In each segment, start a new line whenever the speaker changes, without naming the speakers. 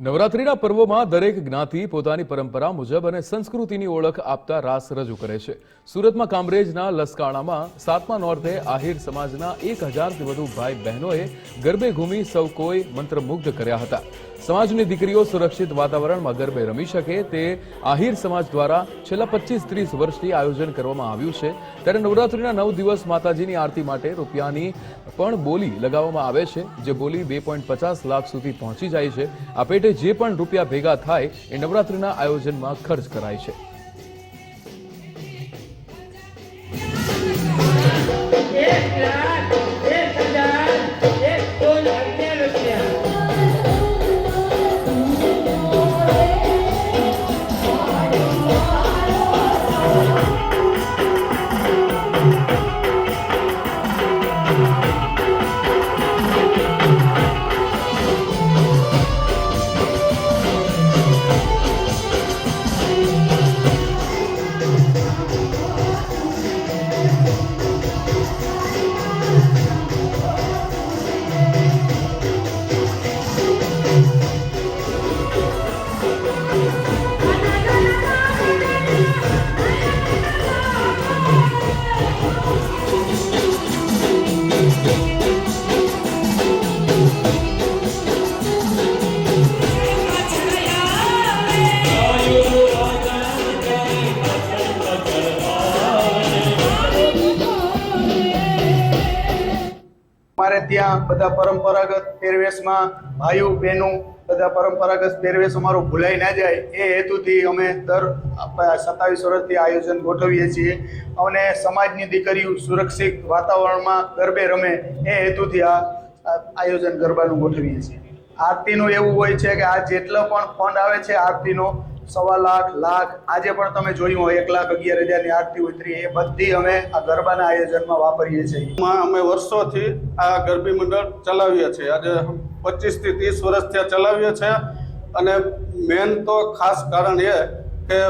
નવરાત્રિના પર્વોમાં દરેક જ્ઞાતિ પોતાની પરંપરા મુજબ અને સંસ્કૃતિની ઓળખ આપતા રાસ રજૂ કરે છે. સુરતમાં કામરેજના લસકાણામાં સાતમા નોર્થે આહિર સમાજના એક હજારથી વધુ ભાઈ બહેનોએ ગરબે ઘૂમી સૌ કોઈ મંત્રમુગ્ધ કર્યા હતા. સમાજની દીકરીઓ સુરક્ષિત વાતાવરણમાં ગરબે રમી શકે તે આહિર સમાજ દ્વારા છેલ્લા પચીસ ત્રીસ વર્ષથી આયોજન કરવામાં આવ્યું છે. ત્યારે નવરાત્રિના નવ દિવસ માતાજીની આરતી માટે રૂપિયાની પણ બોલી લગાવવામાં આવે છે, જે બોલી બે લાખ સુધી પહોંચી જાય છે. આ પેટે જે પણ રૂપિયા ભેગા થાય એ નવરાત્રિના આયોજનમાં ખર્ચ કરાય છે.
thank લાખ
અમારે ત્યાં બધા પરંપરાગત પહેરવેશમાં ભાઈઓ, બહેનો બધા પરંપરાગત પહેરવેશ અમારો ભૂલાઈ ના જાય. એ હેતુથી અમે દર સત્તાવીસ વર્ષથી આયોજન ગોઠવીએ છીએ. અને સમાજની દીકરીઓ સુરક્ષિત વાતાવરણમાં ગરબે રમે એ હેતુથી આ આયોજન ગરબાનું ગોઠવીએ છીએ. આરતીનું એવું હોય છે કે આ જેટલો પણ ફંડ આવે છે આરતીનો સવા લાખ લાખ. આજે પણ તમે જોયું હોય, એક લાખ અગિયાર હજારની આરતી ઉતરી એ બધી અમે આ ગરબાના આયોજનમાં વાપરીએ છીએ.
અમે વર્ષોથી આ ગરબી મંડળ ચલાવીએ છીએ. આજે પચીસથી ત્રીસ વર્ષ ત્યાં ચલાવીએ છીએ. અને મેન તો ખાસ કારણ એ કે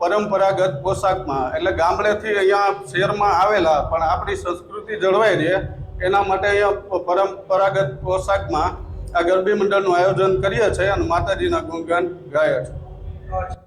પરંપરાગત પોશાકમાં, એટલે ગામડેથી અહીંયા શહેરમાં આવેલા, પણ આપણી સંસ્કૃતિ જળવાઈ રહે. એના માટે અહીંયા પરંપરાગત પોશાકમાં આ ગરબી મંડળનું આયોજન કરીએ છીએ અને માતાજીના ગુણગાન ગાય છે God.